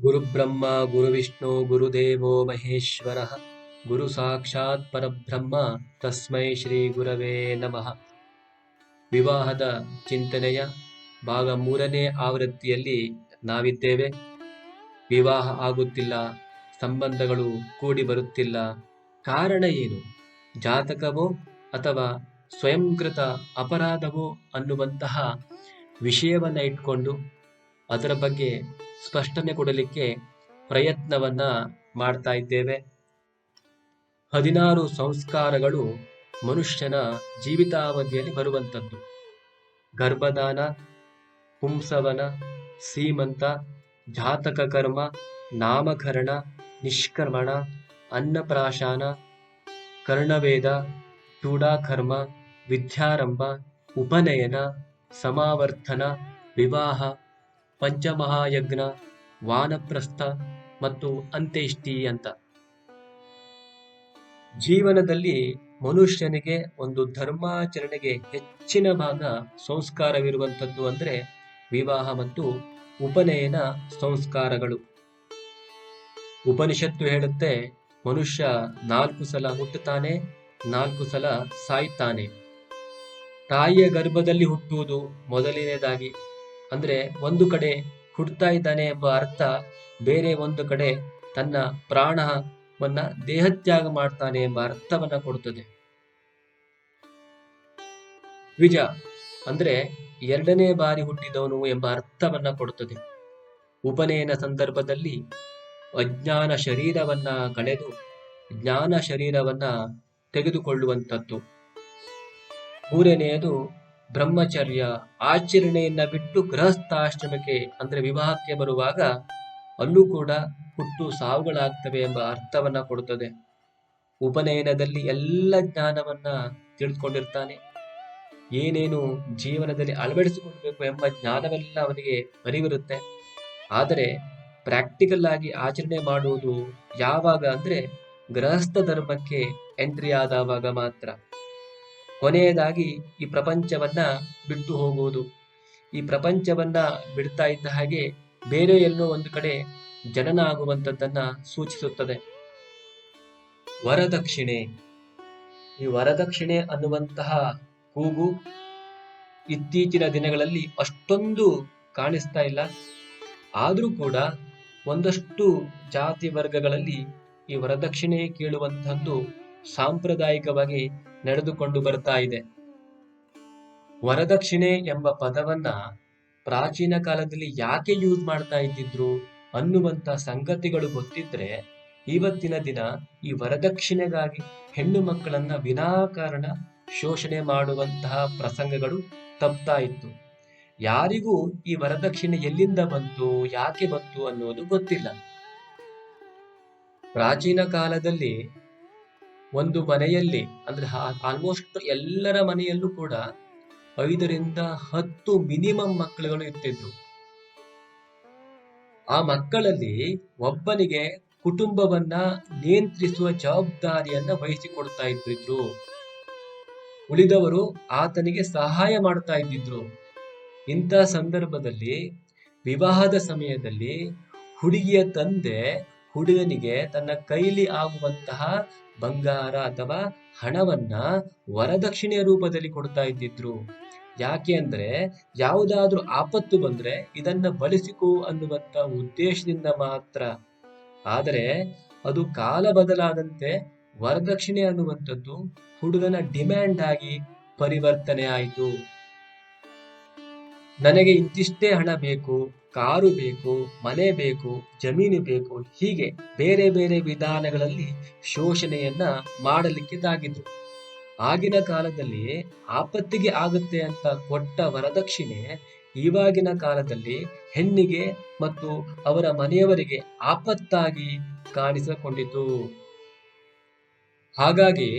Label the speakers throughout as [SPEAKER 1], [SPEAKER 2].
[SPEAKER 1] ಗುರುಬ್ರಹ್ಮ, ಗುರುವಿಷ್ಣು, ಗುರುದೇವೋ ಮಹೇಶ್ವರ. ಗುರು ಸಾಕ್ಷಾತ್ ಪರಬ್ರಹ್ಮ, ತಸ್ಮೈ ಶ್ರೀ ಗುರವೇ ನಮಃ. ವಿವಾಹದ ಚಿಂತನೆಯ ಭಾಗ ಮೂರನೇ ಆವೃತ್ತಿಯಲ್ಲಿ ನಾವಿದ್ದೇವೆ. ವಿವಾಹ ಆಗುತ್ತಿಲ್ಲ, ಸಂಬಂಧಗಳು ಕೂಡಿ ಬರುತ್ತಿಲ್ಲ. ಕಾರಣ ಏನು? ಜಾತಕವೋ ಅಥವಾ ಸ್ವಯಂಕೃತ ಅಪರಾಧವೋ ಅನ್ನುವಂತಹ ವಿಷಯವನ್ನ ಇಟ್ಕೊಂಡು ಅದರ ಬಗ್ಗೆ ಸ್ಪಷ್ಟನೆ ಕೊಡಲಿಕ್ಕೆ ಪ್ರಯತ್ನವನ್ನ ಮಾಡ್ತಾ ಇದ್ದೇವೆ. ಹದಿನಾರು ಸಂಸ್ಕಾರಗಳು ಮನುಷ್ಯನ ಜೀವಿತಾವಧಿಯಲ್ಲಿ ಬರುವಂಥದ್ದು. ಗರ್ಭದಾನ, ಪುಂಸವನ, ಸೀಮಂತ, ಜಾತಕ ಕರ್ಮ, ನಾಮಕರಣ, ನಿಷ್ಕರ್ಮಣ, ಅನ್ನಪ್ರಾಶಾನ, ಕರ್ಣವೇದ ಚೂಡಾಕರ್ಮ ವಿದ್ಯಾರಂಭ, ಉಪನಯನ, ಸಮಾವರ್ತನ, ವಿವಾಹ ಪಂಚಮಹಾಯಜ್ಞ, ವಾನಪ್ರಸ್ಥ ಮತ್ತು ಅಂತ್ಯೇಷ್ಟಿ ಅಂತ. ಜೀವನದಲ್ಲಿ ಮನುಷ್ಯನಿಗೆ ಒಂದು ಧರ್ಮಾಚರಣೆಗೆ ಹೆಚ್ಚಿನ ಭಾಗ ಸಂಸ್ಕಾರವಿರುವಂಥದ್ದು ಅಂದ್ರೆ ವಿವಾಹ ಮತ್ತು ಉಪನಯನ ಸಂಸ್ಕಾರಗಳು. ಉಪನಿಷತ್ತು ಹೇಳುತ್ತೆ, ಮನುಷ್ಯ ನಾಲ್ಕು ಸಲ ಹುಟ್ಟುತ್ತಾನೆ, ನಾಲ್ಕು ಸಲ ಸಾಯ್ತಾನೆ ತಾಯಿಯ ಗರ್ಭದಲ್ಲಿ ಹುಟ್ಟುವುದು ಮೊದಲನೇದಾಗಿ ಅಂದ್ರೆ ಒಂದು ಕಡೆ ಹುಡ್ತಾ ಇದ್ದಾನೆ ಎಂಬ ಅರ್ಥ, ಬೇರೆ ಒಂದು ಕಡೆ ತನ್ನ ಪ್ರಾಣವನ್ನ ದೇಹತ್ಯಾಗ ಮಾಡ್ತಾನೆ ಎಂಬ ಅರ್ಥವನ್ನ ಕೊಡುತ್ತದೆ ವಿಜ ಅಂದ್ರೆ ಎರಡನೇ ಬಾರಿ ಹುಟ್ಟಿದವನು ಎಂಬ ಅರ್ಥವನ್ನ ಕೊಡುತ್ತದೆ ಉಪನಯನ ಸಂದರ್ಭದಲ್ಲಿ ಅಜ್ಞಾನ ಶರೀರವನ್ನ ಕಳೆದು ಜ್ಞಾನ ಶರೀರವನ್ನ ತೆಗೆದುಕೊಳ್ಳುವಂಥದ್ದು. ಮೂರನೆಯದು ಬ್ರಹ್ಮಚರ್ಯ ಆಚರಣೆಯನ್ನ ಬಿಟ್ಟು ಗೃಹಸ್ಥಾಶ್ರಮಕ್ಕೆ, ಅಂದ್ರೆ ವಿವಾಹಕ್ಕೆ ಬರುವಾಗ ಅಲ್ಲೂ ಕೂಡ ಹುಟ್ಟು ಸಾವುಗಳಾಗ್ತವೆ ಎಂಬ ಅರ್ಥವನ್ನ ಕೊಡುತ್ತದೆ. ಉಪನಯನದಲ್ಲಿ ಎಲ್ಲ ಜ್ಞಾನವನ್ನ ತಿಳಿದುಕೊಂಡಿರ್ತಾನೆ. ಏನೇನು ಜೀವನದಲ್ಲಿ ಅಳವಡಿಸಿಕೊಳ್ಬೇಕು ಎಂಬ ಜ್ಞಾನವೆಲ್ಲ ಅವನಿಗೆ ಅರಿವಿರುತ್ತೆ ಆದರೆ ಪ್ರಾಕ್ಟಿಕಲ್ ಆಗಿ ಆಚರಣೆ ಮಾಡುವುದು ಯಾವಾಗ ಅಂದ್ರೆ ಗೃಹಸ್ಥ ಧರ್ಮಕ್ಕೆ ಎಂಟ್ರಿ ಆದವಾಗ ಮಾತ್ರ. ಕೊನೆಯದಾಗಿ ಈ ಪ್ರಪಂಚವನ್ನ ಬಿಟ್ಟು ಹೋಗುವುದು. ಈ ಪ್ರಪಂಚವನ್ನ ಬಿಡ್ತಾ ಇದ್ದ ಹಾಗೆ ಬೇರೆ ಎಲ್ಲೋ ಒಂದು ಕಡೆ ಜನನ ಆಗುವಂಥದ್ದನ್ನ ಸೂಚಿಸುತ್ತದೆ. ವರದಕ್ಷಿಣೆ. ಈ ವರದಕ್ಷಿಣೆ ಅನ್ನುವಂತಹ ಕೂಗು ಇತ್ತೀಚಿನ ದಿನಗಳಲ್ಲಿ ಅಷ್ಟೊಂದು ಕಾಣಿಸ್ತಾ ಇಲ್ಲ. ಆದರೂ ಕೂಡ ಒಂದಷ್ಟು ಜಾತಿ ವರ್ಗಗಳಲ್ಲಿ ಈ ವರದಕ್ಷಿಣೆ ಕೇಳುವಂಥದ್ದು ಸಾಂಪ್ರದಾಯಿಕವಾಗಿ ನಡೆದುಕೊಂಡು ಬರ್ತಾ ಇದೆ. ವರದಕ್ಷಿಣೆ ಎಂಬ ಪದವನ್ನ ಪ್ರಾಚೀನ ಕಾಲದಲ್ಲಿ ಯಾಕೆ ಯೂಸ್ ಮಾಡ್ತಾ ಇದ್ದಿದ್ರು ಅನ್ನುವಂತ ಸಂಗತಿಗಳು ಗೊತ್ತಿದ್ರೆ ಇವತ್ತಿನ ದಿನ ಈ ವರದಕ್ಷಿಣೆಗಾಗಿ ಹೆಣ್ಣು ಮಕ್ಕಳನ್ನ ವಿನಾಕಾರಣ ಶೋಷಣೆ ಮಾಡುವಂತಹ ಪ್ರಸಂಗಗಳು ತಪ್ತಾ ಇತ್ತು. ಯಾರಿಗೂ ಈ ವರದಕ್ಷಿಣೆ ಎಲ್ಲಿಂದ ಬಂತು, ಯಾಕೆ ಬಂತು ಅನ್ನೋದು ಗೊತ್ತಿಲ್ಲ. ಪ್ರಾಚೀನ ಕಾಲದಲ್ಲಿ ಒಂದು ಮನೆಯಲ್ಲಿ ಅಂದ್ರೆ ಆಲ್ಮೋಸ್ಟ್ ಎಲ್ಲರ ಮನೆಯಲ್ಲೂ ಕೂಡ ಐದರಿಂದ ಹತ್ತು ಮಿನಿಮಮ್ ಮಕ್ಕಳುಗಳು ಇರ್ತಿದ್ರು. ಆ ಮಕ್ಕಳಲ್ಲಿ ಒಬ್ಬನಿಗೆ ಕುಟುಂಬವನ್ನ ನಿಯಂತ್ರಿಸುವ ಜವಾಬ್ದಾರಿಯನ್ನ ವಹಿಸಿಕೊಡ್ತಾ ಇದ್ದಿದ್ರು. ಉಳಿದವರು ಆತನಿಗೆ ಸಹಾಯ ಮಾಡ್ತಾ ಇದ್ದಿದ್ರು. ಇಂಥ ಸಂದರ್ಭದಲ್ಲಿ, ವಿವಾಹದ ಸಮಯದಲ್ಲಿ ಹುಡುಗಿಯ ತಂದೆ ಹುಡುಗನಿಗೆ ತನ್ನ ಕೈಲಿ ಆಗುವಂತಹ ಬಂಗಾರ ಅಥವಾ ಹಣವನ್ನ ವರದಕ್ಷಿಣೆಯ ರೂಪದಲ್ಲಿ ಕೊಡ್ತಾ ಇದ್ದಿದ್ರು. ಯಾಕೆ ಅಂದ್ರೆ ಯಾವುದಾದ್ರೂ ಆಪತ್ತು ಬಂದ್ರೆ ಇದನ್ನ ಬಳಸಿಕೋ ಅನ್ನುವಂತ ಉದ್ದೇಶದಿಂದ ಮಾತ್ರ. ಆದರೆ ಅದು ಕಾಲ ಬದಲಾದಂತೆ ವರದಕ್ಷಿಣೆ ಅನ್ನುವಂಥದ್ದು ಹುಡುಗನ ಡಿಮ್ಯಾಂಡ್ ಆಗಿ ಪರಿವರ್ತನೆ ಆಯಿತು. ನನಗೆ ಇಂತಿಷ್ಟೇ ಹಣ ಬೇಕು, ಕಾರು ಬೇಕು, ಮನೆ ಬೇಕು, ಜಮೀನು ಬೇಕು, ಹೀಗೆ ಬೇರೆ ಬೇರೆ ವಿಧಾನಗಳಲ್ಲಿ ಶೋಷಣೆಯನ್ನ ಮಾಡಲಿಕ್ಕೆ ತಾಗಿದ್ರು ಆಗಿನ ಕಾಲದಲ್ಲಿ ಆಪತ್ತಿಗೆ ಆಗುತ್ತೆ ಅಂತ ಕೊಟ್ಟ ವರದಕ್ಷಿಣೆ ಇವಾಗಿನ ಕಾಲದಲ್ಲಿ ಹೆಣ್ಣಿಗೆ ಮತ್ತು ಅವರ ಮನೆಯವರಿಗೆ ಆಪತ್ತಾಗಿ ಕಾಣಿಸಿಕೊಂಡಿತು ಹಾಗಾಗಿ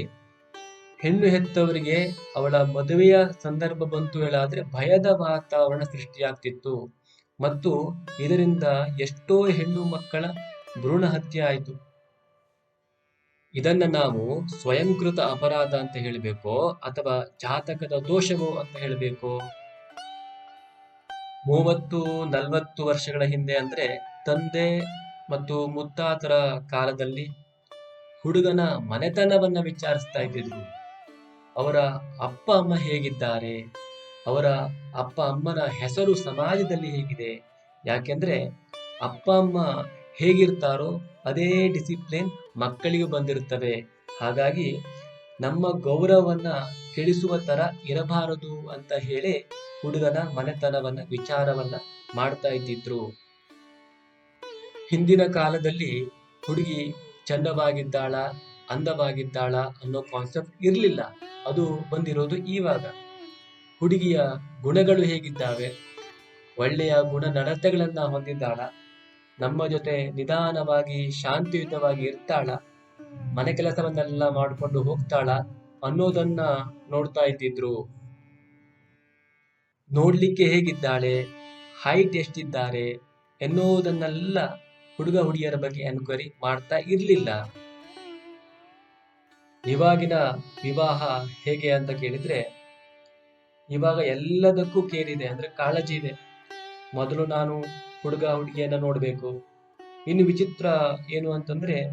[SPEAKER 1] ಹೆಣ್ಣು ಹೆತ್ತವರಿಗೆ ಅವಳ ಮದುವೆಯ ಸಂದರ್ಭ ಬಂತು ಹೇಳಾದ್ರೆ ಭಯದ ವಾತಾವರಣ ಸೃಷ್ಟಿಯಾಗ್ತಿತ್ತು. ಮತ್ತು ಇದರಿಂದ ಎಷ್ಟೋ ಹೆಣ್ಣು ಮಕ್ಕಳ ಭ್ರೂಣ ಹತ್ಯೆ ಆಯಿತು. ಇದನ್ನ ನಾವು ಸ್ವಯಂಕೃತ ಅಪರಾಧ ಅಂತ ಹೇಳಬೇಕೋ ಅಥವಾ ಜಾತಕದ ದೋಷವೋ ಅಂತ ಹೇಳಬೇಕೋ? ಮೂವತ್ತು, ನಲವತ್ತು ವರ್ಷಗಳ ಹಿಂದೆ ಅಂದ್ರೆ ತಂದೆ ಮತ್ತು ಮುತ್ತಾತರ ಕಾಲದಲ್ಲಿ ಹುಡುಗನ ಮನೆತನವನ್ನ ವಿಚಾರಿಸ್ತಾ ಇದ್ದಿದ್ರು. ಅವರ ಅಪ್ಪ ಅಮ್ಮ ಹೇಗಿದ್ದಾರೆ? ಅವರ ಅಪ್ಪ ಅಮ್ಮನ ಹೆಸರು ಸಮಾಜದಲ್ಲಿ ಹೇಗಿದೆ? ಯಾಕೆಂದ್ರೆ ಅಪ್ಪ ಅಮ್ಮ ಹೇಗಿರ್ತಾರೋ ಅದೇ ಡಿಸಿಪ್ಲಿನ್ ಮಕ್ಕಳಿಗೂ ಬಂದಿರುತ್ತವೆ. ಹಾಗಾಗಿ ನಮ್ಮ ಗೌರವವನ್ನ ಕೆಡಿಸುವ ತರ ಇರಬಾರದು ಅಂತ ಹೇಳಿ ಹುಡುಗನ ಮನೆತನವನ್ನ, ವಿಚಾರವನ್ನ ಮಾಡ್ತಾ ಇದ್ದಿದ್ರು. ಹಿಂದಿನ ಕಾಲದಲ್ಲಿ ಹುಡುಗಿ ಚಂದವಾಗಿದ್ದಾಳ ಅಂದವಾಗಿದ್ದಾಳ ಅನ್ನೋ ಕಾನ್ಸೆಪ್ಟ್ ಇರಲಿಲ್ಲ. ಅದು ಬಂದಿರೋದು ಈವಾಗ. ಹುಡುಗಿಯ ಗುಣಗಳು ಹೇಗಿದ್ದಾವೆ? ಒಳ್ಳೆಯ ಗುಣ ನಡತೆಗಳನ್ನ ಹೊಂದಿದ್ದಾಳ. ನಮ್ಮ ಜೊತೆ ನಿಧಾನವಾಗಿ, ಶಾಂತಿಯುತವಾಗಿ ಇರ್ತಾಳ. ಮನೆ ಕೆಲಸವನ್ನೆಲ್ಲ ಮಾಡಿಕೊಂಡು ಹೋಗ್ತಾಳ ಅನ್ನೋದನ್ನ ನೋಡ್ತಾ ಇದ್ದಿದ್ರು. ನೋಡ್ಲಿಕ್ಕೆ ಹೇಗಿದ್ದಾಳೆ? ಹೈಟ್ ಎಷ್ಟಿದ್ದಾರೆ? ಎನ್ನುವುದನ್ನೆಲ್ಲ ಹುಡುಗ ಹುಡುಗಿಯರ ಬಗ್ಗೆ ಎನ್ಕ್ವೈರಿ ಮಾಡ್ತಾ ಇರ್ಲಿಲ್ಲ. ಇವಾಗಿನ ವಿವಾಹ ಹೇಗೆ ಅಂತ ಕೇಳಿದ್ರೆ, ಇವಾಗ ಎಲ್ಲದಕ್ಕೂ ಕೇರ್ ಇದೆ ಅಂದ್ರೆ ಕಾಳಜಿ ಇದೆ. ಮೊದಲು ನಾನು ಹುಡುಗ ಹುಡುಗಿಯನ್ನ ನೋಡ್ಬೇಕು. ಇನ್ನು ವಿಚಿತ್ರ ಏನು ಅಂತಂದ್ರೆ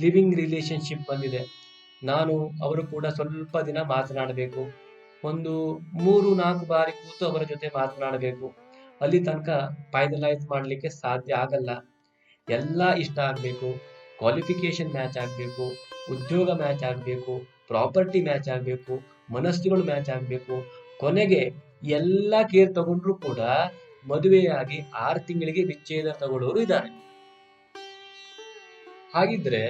[SPEAKER 1] ಲಿವಿಂಗ್ ರಿಲೇಶನ್ಶಿಪ್ ಬಂದಿದೆ. ನಾನು, ಅವರು ಕೂಡ ಸ್ವಲ್ಪ ದಿನ ಮಾತನಾಡಬೇಕು. ಒಂದು ಮೂರು, ನಾಲ್ಕು ಬಾರಿ ಕೂತು ಅವರ ಜೊತೆ ಮಾತನಾಡಬೇಕು. ಅಲ್ಲಿ ತನಕ ಫೈನಲೈಸ್ ಮಾಡಲಿಕ್ಕೆ ಸಾಧ್ಯ ಆಗಲ್ಲ. ಎಲ್ಲ ಇಷ್ಟ ಆಗಬೇಕು. ಕ್ವಾಲಿಫಿಕೇಶನ್ ಮ್ಯಾಚ್ ಆಗಬೇಕು, ಉದ್ಯೋಗ ಮ್ಯಾಚ್ ಆಗಬೇಕು ಪ್ರಾಪರ್ಟಿ ಮ್ಯಾಚ್ ಆಗಬೇಕು, ಮನಸ್ಸುಗಳು ಮ್ಯಾಚ್ ಆಗಬೇಕು. ಕೊನೆಗೆ ಎಲ್ಲ ಕೇರ್ ತಗೊಂಡ್ರು ಕೂಡ ಮದುವೆಯಾಗಿ ಆರು ತಿಂಗಳಿಗೆ ವಿಚ್ಛೇದ ತಗೊಳ್ಳೋರು ಇದ್ದಾರೆ. ಹಾಗಿದ್ರೆ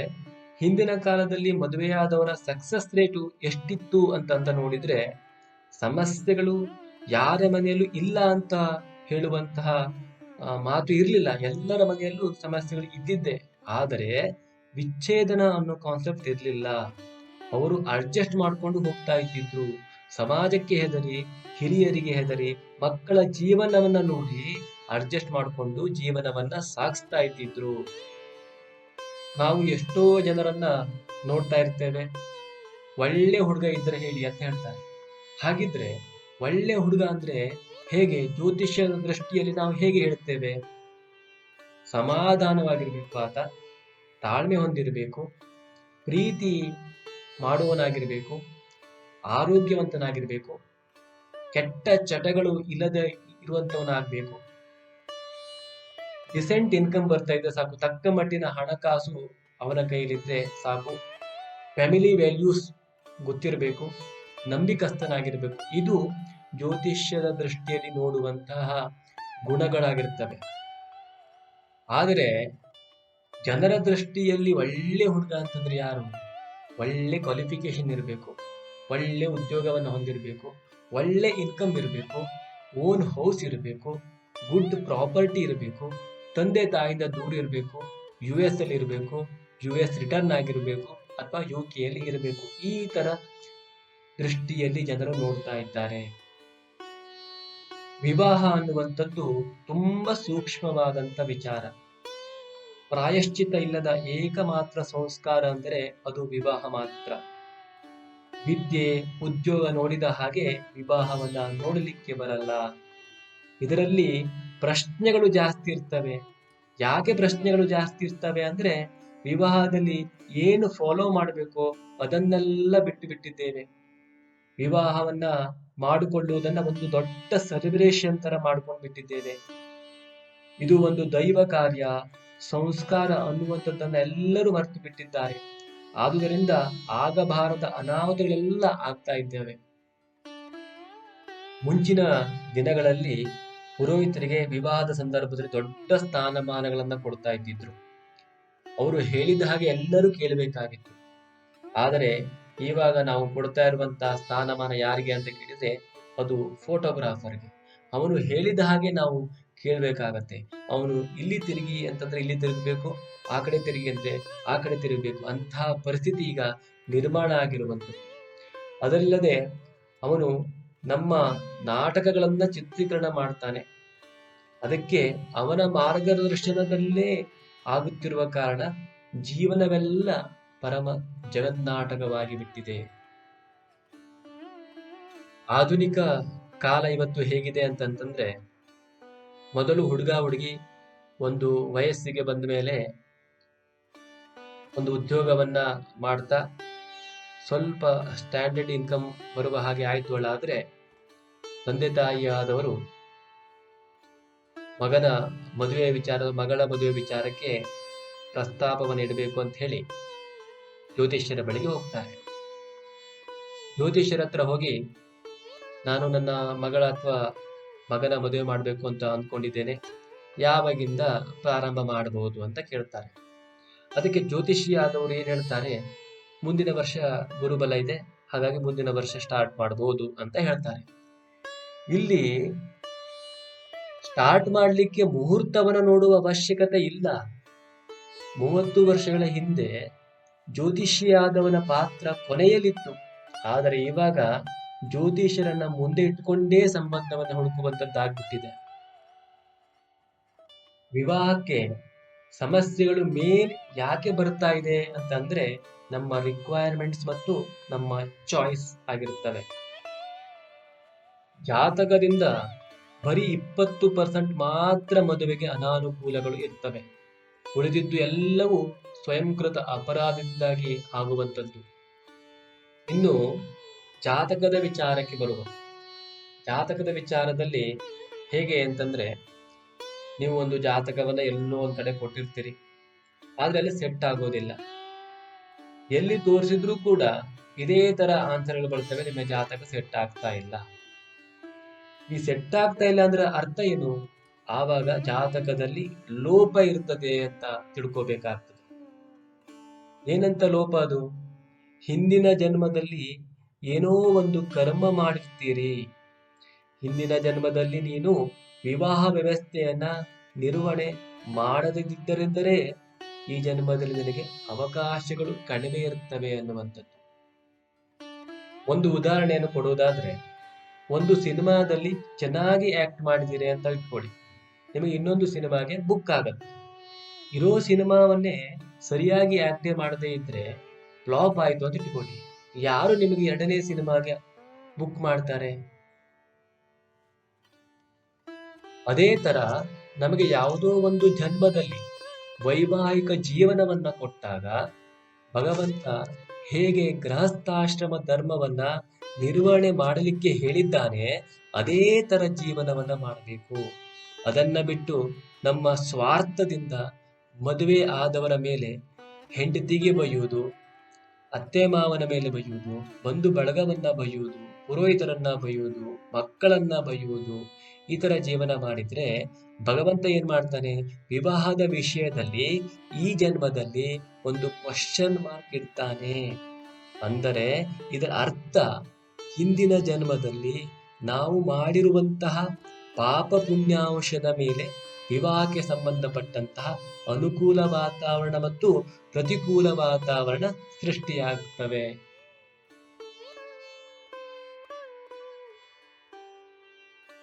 [SPEAKER 1] ಹಿಂದಿನ ಕಾಲದಲ್ಲಿ ಮದುವೆಯಾದವರ ಸಕ್ಸಸ್ ರೇಟು ಎಷ್ಟಿತ್ತು ಅಂತಂತ ನೋಡಿದ್ರೆ ಸಮಸ್ಯೆಗಳು ಯಾರ ಮನೆಯಲ್ಲೂ ಇಲ್ಲ ಅಂತ ಹೇಳುವಂತಹ ಮಾತು ಇರಲಿಲ್ಲ. ಎಲ್ಲರ ಮನೆಯಲ್ಲೂ ಸಮಸ್ಯೆಗಳು ಇದ್ದಿದ್ದೆ. ಆದರೆ ವಿಚ್ಛೇದನ ಅನ್ನೋ ಕಾನ್ಸೆಪ್ಟ್ ಇರಲಿಲ್ಲ. ಅವರು ಅಡ್ಜಸ್ಟ್ ಮಾಡ್ಕೊಂಡು ಹೋಗ್ತಾ ಇದ್ದಿದ್ರು. ಸಮಾಜಕ್ಕೆ ಹೆದರಿ, ಹಿರಿಯರಿಗೆ ಹೆದರಿ, ಮಕ್ಕಳ ಜೀವನವನ್ನ ನೋಡಿ ಅಡ್ಜಸ್ಟ್ ಮಾಡಿಕೊಂಡು ಜೀವನವನ್ನ ಸಾಗಿಸ್ತಾ ಇದ್ದಿದ್ರು. ನಾವು ಎಷ್ಟೋ ಜನರನ್ನ ನೋಡ್ತಾ ಇರ್ತೇವೆ. ಒಳ್ಳೆ ಹುಡುಗ ಇದ್ರೆ ಹೇಳಿ ಅಂತ ಹೇಳ್ತಾರೆ. ಹಾಗಿದ್ರೆ ಒಳ್ಳೆ ಹುಡುಗ ಅಂದ್ರೆ ಹೇಗೆ? ಜ್ಯೋತಿಷ್ಯದ ದೃಷ್ಟಿಯಲ್ಲಿ ನಾವು ಹೇಗೆ ಹೇಳ್ತೇವೆ ಸಮಾಧಾನವಾಗಿರ್ಬೇಕು ಆತ. ತಾಳ್ಮೆ ಹೊಂದಿರಬೇಕು. ಪ್ರೀತಿ ಮಾಡುವನಾಗಿರ್ಬೇಕು ಆರೋಗ್ಯವಂತನಾಗಿರ್ಬೇಕು. ಕೆಟ್ಟ ಚಟಗಳು ಇಲ್ಲದೆ ಇರುವಂತವನಾಗಬೇಕು. ಡಿಸೆಂಟ್ ಇನ್ಕಮ್ ಬರ್ತಾ ಇದ್ರೆ ಸಾಕು. ತಕ್ಕ ಮಟ್ಟಿನ ಹಣಕಾಸು ಅವನ ಕೈಲಿದ್ರೆ ಸಾಕು. ಫ್ಯಾಮಿಲಿ ವ್ಯಾಲ್ಯೂಸ್ ಗೊತ್ತಿರಬೇಕು. ನಂಬಿಕಸ್ಥನಾಗಿರಬೇಕು. ಇದು ಜ್ಯೋತಿಷ್ಯದ ದೃಷ್ಟಿಯಲ್ಲಿ ನೋಡುವಂತಹ ಗುಣಗಳಾಗಿರ್ತವೆ. ಆದರೆ ಜನರ ದೃಷ್ಟಿಯಲ್ಲಿ ಒಳ್ಳೆ ಹುಡುಗ ಅಂತಂದ್ರೆ ಯಾರು? ಒಳ್ಳೆ ಕ್ವಾಲಿಫಿಕೇಶನ್ ಇರಬೇಕು, ಒಳ್ಳೆ ಉದ್ಯೋಗವನ್ನು ಹೊಂದಿರಬೇಕು, ಒಳ್ಳೆ ಇನ್ಕಮ್ ಇರಬೇಕು ಓನ್ ಹೌಸ್ ಇರಬೇಕು ಗುಡ್ ಪ್ರಾಪರ್ಟಿ ಇರಬೇಕು, ತಂದೆ ತಾಯಿಂದ ದೂರ ಇರಬೇಕು ಯು ಎಸ್ ಅಲ್ಲಿ ಇರಬೇಕು ಯು ಎಸ್ ರಿಟರ್ನ್ ಆಗಿರಬೇಕು ಅಥವಾ ಯು ಕೆಯಲ್ಲಿ ಇರಬೇಕು ಈ ತರ ದೃಷ್ಟಿಯಲ್ಲಿ ಜನರು ನೋಡ್ತಾ ಇದ್ದಾರೆ. ವಿವಾಹ ಅನ್ನುವಂಥದ್ದು ತುಂಬಾ ಸೂಕ್ಷ್ಮವಾದಂತ ವಿಚಾರ. ಪ್ರಾಯಶ್ಚಿತ ಇಲ್ಲದ ಏಕಮಾತ್ರ ಸಂಸ್ಕಾರ ಅಂದರೆ ಅದು ವಿವಾಹ ಮಾತ್ರ. ವಿದ್ಯೆ, ಉದ್ಯೋಗ ನೋಡಿದ ಹಾಗೆ ವಿವಾಹವನ್ನ ನೋಡಲಿಕ್ಕೆ ಬರಲ್ಲ. ಇದರಲ್ಲಿ ಪ್ರಶ್ನೆಗಳು ಜಾಸ್ತಿ ಇರ್ತವೆ. ಯಾಕೆ ಪ್ರಶ್ನೆಗಳು ಜಾಸ್ತಿ ಇರ್ತವೆ ಅಂದ್ರೆ ವಿವಾಹದಲ್ಲಿ ಏನು ಫಾಲೋ ಮಾಡಬೇಕು ಅದನ್ನೆಲ್ಲ ಬಿಟ್ಟು ಬಿಟ್ಟಿದ್ದೇವೆ. ವಿವಾಹವನ್ನ ಮಾಡಿಕೊಳ್ಳುವುದನ್ನ ಒಂದು ದೊಡ್ಡ ಸೆಲೆಬ್ರೇಷನ್ ತರ ಮಾಡ್ಕೊಂಡು ಬಿಟ್ಟಿದ್ದೇನೆ ಇದು ಒಂದು ದೈವ ಕಾರ್ಯ, ಸಂಸ್ಕಾರ ಅನ್ನುವಂಥದ್ದನ್ನ ಎಲ್ಲರೂ ಮರೆತು ಬಿಟ್ಟಿದ್ದಾರೆ ಆದುದರಿಂದ ಆಗಬಾರದ ಅನಾಹುತಗಳೆಲ್ಲ ಆಗ್ತಾ ಇದ್ದೇವೆ. ಮುಂಚಿನ ದಿನಗಳಲ್ಲಿ ಪುರೋಹಿತರಿಗೆ ವಿವಾಹದ ಸಂದರ್ಭದಲ್ಲಿ ದೊಡ್ಡ ಸ್ಥಾನಮಾನಗಳನ್ನ ಕೊಡ್ತಾ ಇದ್ದಿದ್ರು. ಅವರು ಹೇಳಿದ ಹಾಗೆ ಎಲ್ಲರೂ ಕೇಳಬೇಕಾಗಿತ್ತು. ಆದರೆ ಇವಾಗ ನಾವು ಕೊಡ್ತಾ ಇರುವಂತಹ ಸ್ಥಾನಮಾನ ಯಾರಿಗೆ ಅಂತ ಕೇಳಿದ್ರೆ ಅದು ಫೋಟೋಗ್ರಾಫರ್ಗೆ ಅವನು ಹೇಳಿದ ಹಾಗೆ ನಾವು ಕೇಳಬೇಕಾಗತ್ತೆ. ಅವನು ಇಲ್ಲಿ ತಿರುಗಿ ಅಂತಂದ್ರೆ ಇಲ್ಲಿ ತಿರುಗಬೇಕು, ಆ ಕಡೆ ತಿರುಗಿ ಅಂದ್ರೆ ಆ ಕಡೆ ತಿರುಗಬೇಕು. ಅಂತಹ ಪರಿಸ್ಥಿತಿ ಈಗ ನಿರ್ಮಾಣ ಆಗಿರುವಂಥದ್ದು. ಅದಲ್ಲದೆ ಅವನು ನಮ್ಮ ನಾಟಕಗಳನ್ನ ಚಿತ್ರೀಕರಣ ಮಾಡ್ತಾನೆ. ಅದಕ್ಕೆ ಅವನ ಮಾರ್ಗದರ್ಶನದಲ್ಲೇ ಆಗುತ್ತಿರುವ ಕಾರಣ ಜೀವನವೆಲ್ಲ ಪರಮ ಜಗನ್ನಾಟಕವಾಗಿ ಬಿಟ್ಟಿದೆ. ಆಧುನಿಕ ಕಾಲ ಇವತ್ತು ಹೇಗಿದೆ ಅಂತಂತಂದ್ರೆ, ಮೊದಲು ಹುಡುಗ ಹುಡುಗಿ ಒಂದು ವಯಸ್ಸಿಗೆ ಬಂದ ಮೇಲೆ ಒಂದು ಉದ್ಯೋಗವನ್ನ ಮಾಡ್ತಾ ಸ್ವಲ್ಪ ಸ್ಟ್ಯಾಂಡರ್ಡ್ ಇನ್ಕಮ್ ಬರುವ ಹಾಗೆ ಆಯ್ತು ಅಲ್ಲಾದ್ರೆ, ತಂದೆ ತಾಯಿಯಾದವರು ಮಗನ ಮದುವೆ ವಿಚಾರ, ಮಗಳ ಮದುವೆ ವಿಚಾರಕ್ಕೆ ಪ್ರಸ್ತಾಪವನ್ನು ಇಡಬೇಕು ಅಂತ ಹೇಳಿ ಜ್ಯೋತಿಷ್ಯರ ಬಳಿಗೆ ಹೋಗ್ತಾರೆ. ಜ್ಯೋತಿಷ್ಯರ ಹತ್ರ ಹೋಗಿ, ನಾನು ನನ್ನ ಮಗಳ ಅಥವಾ ಮಗನ ಮದುವೆ ಮಾಡಬೇಕು ಅಂತ ಅಂದ್ಕೊಂಡಿದ್ದೇನೆ. ಯಾವಾಗಿಂದ ಪ್ರಾರಂಭ ಮಾಡಬಹುದು? ಅಂತ ಕೇಳ್ತಾರೆ. ಅದಕ್ಕೆ ಜ್ಯೋತಿಷಿ ಆದವರು ಏನು ಹೇಳ್ತಾರೆ, ಮುಂದಿನ ವರ್ಷ ಗುರುಬಲ ಇದೆ, ಹಾಗಾಗಿ ಮುಂದಿನ ವರ್ಷ ಸ್ಟಾರ್ಟ್ ಮಾಡಬಹುದು ಅಂತ ಹೇಳ್ತಾರೆ. ಇಲ್ಲಿ ಸ್ಟಾರ್ಟ್ ಮಾಡಲಿಕ್ಕೆ ಮುಹೂರ್ತವನ್ನು ನೋಡುವ ಅವಶ್ಯಕತೆ ಇಲ್ಲ. ಮೂವತ್ತು ವರ್ಷಗಳ ಹಿಂದೆ ಜ್ಯೋತಿಷಿಯಾದವನ ಪಾತ್ರ ಕೊನೆಯಲ್ಲಿತ್ತು. ಆದರೆ ಇವಾಗ ಜ್ಯೋತಿಷರನ್ನ ಮುಂದೆ ಇಟ್ಕೊಂಡೇ ಸಂಬಂಧವನ್ನು ಹುಡುಕುವಂತದ್ದಾಗ್ಬಿಟ್ಟಿದೆ. ವಿವಾಹಕ್ಕೆ ಸಮಸ್ಯೆಗಳು ಮೇನ್ ಯಾಕೆ ಬರ್ತಾ ಇದೆ ಅಂತಂದ್ರೆ ನಮ್ಮ ರಿಕ್ವೈರ್ಮೆಂಟ್ಸ್ ಮತ್ತು ನಮ್ಮ ಚಾಯ್ಸ್ ಆಗಿರುತ್ತವೆ. ಜಾತಕದಿಂದ ಬರೀ ಇಪ್ಪತ್ತು ಪರ್ಸೆಂಟ್ ಮಾತ್ರ ಮದುವೆಗೆ ಅನಾನುಕೂಲಗಳು ಇರ್ತವೆ. ಉಳಿದಿದ್ದು ಎಲ್ಲವೂ ಸ್ವಯಂಕೃತ ಅಪರಾಧದಿಂದಾಗಿ ಆಗುವಂಥದ್ದು. ಇನ್ನು ಜಾತಕದ ವಿಚಾರಕ್ಕೆ ಬರುವ. ಜಾತಕದ ವಿಚಾರದಲ್ಲಿ ಹೇಗೆ ಅಂತಂದ್ರೆ, ನೀವು ಒಂದು ಜಾತಕವನ್ನ ಎಲ್ಲೋ ಒಂದ್ ಕಡೆ ಕೊಟ್ಟಿರ್ತೀರಿ, ಆದ್ರೆ ಅಲ್ಲಿ ಸೆಟ್ ಆಗೋದಿಲ್ಲ. ಎಲ್ಲಿ ತೋರಿಸಿದ್ರು ಕೂಡ ಇದೇ ತರ ಆನ್ಸರ್ಗಳು ಬರ್ತವೆ, ನಿಮ್ಮ ಜಾತಕ ಸೆಟ್ ಆಗ್ತಾ ಇಲ್ಲ. ಈ ಸೆಟ್ ಆಗ್ತಾ ಇಲ್ಲ ಅಂದ್ರೆ ಅರ್ಥ ಏನು? ಆವಾಗ ಜಾತಕದಲ್ಲಿ ಲೋಪ ಇರ್ತದೆ ಅಂತ ತಿಳ್ಕೋಬೇಕಾಗ್ತದೆ. ಏನಂತ ಲೋಪ ಅದು? ಹಿಂದಿನ ಜನ್ಮದಲ್ಲಿ ಏನೋ ಒಂದು ಕರ್ಮ ಮಾಡಿರ್ತೀರಿ. ಹಿಂದಿನ ಜನ್ಮದಲ್ಲಿ ನೀನು ವಿವಾಹ ವ್ಯವಸ್ಥೆಯನ್ನ ನಿರ್ವಹಣೆ ಮಾಡದಿದ್ದರೆಂದರೆ ಈ ಜನ್ಮದಲ್ಲಿ ನಿನಗೆ ಅವಕಾಶಗಳು ಕಡಿಮೆ ಇರುತ್ತವೆ ಅನ್ನುವಂಥದ್ದು. ಒಂದು ಉದಾಹರಣೆಯನ್ನು ಕೊಡುವುದಾದ್ರೆ ಒಂದು ಸಿನಿಮಾದಲ್ಲಿ ಚೆನ್ನಾಗಿ ಆಕ್ಟ್ ಮಾಡಿದ್ದೀರಿ ಅಂತ ಇಟ್ಕೊಳ್ಳಿ. ನಿಮಗೆ ಇನ್ನೊಂದು ಸಿನಿಮಾಗೆ ಬುಕ್ ಆಗತ್ತೆ. ಇರೋ ಸಿನಿಮಾವನ್ನೇ ಸರಿಯಾಗಿ ಆಕ್ಟೇ ಮಾಡದೇ ಇದ್ರೆ ಫ್ಲಾಪ್ ಆಯ್ತು ಅಂತ ಇಟ್ಕೊಳ್ಳಿ. ಯಾರು ನಿಮಗೆ ಎರಡನೇ ಸಿನಿಮಾಗೆ ಬುಕ್ ಮಾಡ್ತಾರೆ? ಅದೇ ತರ ನಮಗೆ ಯಾವುದೋ ಒಂದು ಜನ್ಮದಲ್ಲಿ ವೈವಾಹಿಕ ಜೀವನವನ್ನ ಕೊಟ್ಟಾಗ ಭಗವಂತ ಹೇಗೆ ಗೃಹಸ್ಥಾಶ್ರಮ ಧರ್ಮವನ್ನ ನಿರ್ವಹಣೆ ಮಾಡಲಿಕ್ಕೆ ಹೇಳಿದ್ದಾನೆ, ಅದೇ ತರ ಜೀವನವನ್ನ ಮಾಡಬೇಕು. ಅದನ್ನ ಬಿಟ್ಟು ನಮ್ಮ ಸ್ವಾರ್ಥದಿಂದ ಮದುವೆ ಆದವರ ಮೇಲೆ ಹೆಂಡತಿಗೆ ಬೈಯುವುದು ಅತ್ತೆ ಮಾವನ ಮೇಲೆ ಬೈಯುವುದು ಬಂಧು ಬಳಗವನ್ನ ಬೈಯುವುದು ಪುರೋಹಿತರನ್ನ ಬೈಯುವುದು ಮಕ್ಕಳನ್ನ ಬೈಯುವುದು ಈ ತರ ಜೀವನ ಮಾಡಿದ್ರೆ ಭಗವಂತ ಏನ್ ಮಾಡ್ತಾನೆ? ವಿವಾಹದ ವಿಷಯದಲ್ಲಿ ಈ ಜನ್ಮದಲ್ಲಿ ಒಂದು ಕ್ವಶನ್ ಮಾರ್ಕ್ ಇಡ್ತಾನೆ. ಅಂದರೆ ಇದರ ಅರ್ಥ ಹಿಂದಿನ ಜನ್ಮದಲ್ಲಿ ನಾವು ಮಾಡಿರುವಂತಹ ಪಾಪ ಪುಣ್ಯಾಂಶದ ಮೇಲೆ ವಿವಾಹಕ್ಕೆ ಸಂಬಂಧಪಟ್ಟಂತಹ ಅನುಕೂಲ ವಾತಾವರಣ ಮತ್ತು ಪ್ರತಿಕೂಲ ವಾತಾವರಣ ಸೃಷ್ಟಿಯಾಗುತ್ತವೆ